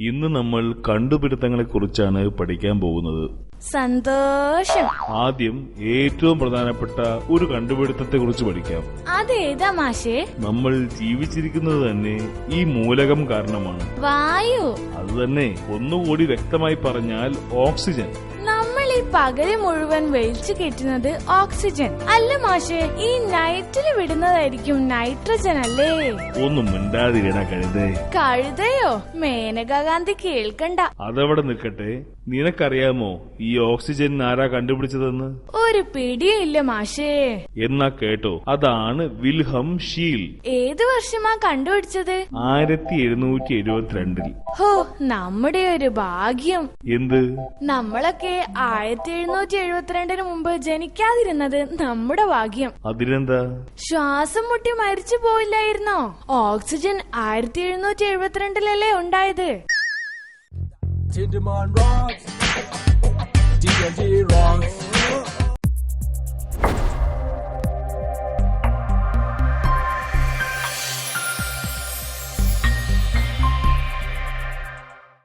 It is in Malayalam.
ഇന്ന് നമ്മൾ കണ്ടുപിടുത്തങ്ങളെ കുറിച്ചാണ് പഠിക്കാൻ പോകുന്നത്. സന്തോഷം. ആദ്യം ഏറ്റവും പ്രധാനപ്പെട്ട ഒരു കണ്ടുപിടുത്തത്തെ കുറിച്ച് പഠിക്കാം. അതേതാ മാഷേ? നമ്മൾ ജീവിച്ചിരിക്കുന്നത് തന്നെ ഈ മൂലകം കാരണമാണ്. വായു. അത് തന്നെ ഒന്നുകൂടി വ്യക്തമായി പറഞ്ഞാൽ ഓക്സിജൻ. ഈ പകൽ മുഴുവൻ വലിച്ചു കെട്ടുന്നത് ഓക്സിജൻ. അല്ല മാഷെ ഈ നൈറ്റിൽ വിടുന്നതായിരിക്കും നൈട്രജൻ അല്ലേ? ഒന്നും മിണ്ടാതിരിട കഴുതേ. കഴുതയോ? മേനകാന്തി കേൾക്കണ്ട. അതവിടെ നിൽക്കട്ടെ? നിനക്കറിയാമോ ഈ ഓക്സിജൻ ആരാ കണ്ടുപിടിച്ചതെന്ന്? ഒരു പിടിയില്ല മാഷേ. എന്നാ കേട്ടോ അതാണ് വിൽഹം ഷീൽ. ഏത് വർഷമാ കണ്ടുപിടിച്ചത്? ആയിരത്തി എഴുന്നൂറ്റി എഴുപത്തിരണ്ടിൽ ഹോ നമ്മുടെ ഒരു ഭാഗ്യം. എന്ത്? നമ്മളൊക്കെ ആയിരത്തി എഴുന്നൂറ്റി എഴുപത്തിരണ്ടിന് മുമ്പ് ജനിക്കാതിരുന്നത് നമ്മുടെ ഭാഗ്യം. അതിനെന്താ? ശ്വാസം മുട്ടി മരിച്ചു പോയില്ലായിരുന്നോ? ഓക്സിജൻ ആയിരത്തി എഴുന്നൂറ്റി എഴുപത്തിരണ്ടിലല്ലേ ഉണ്ടായത്? Tin Demand rocks, D&D rocks.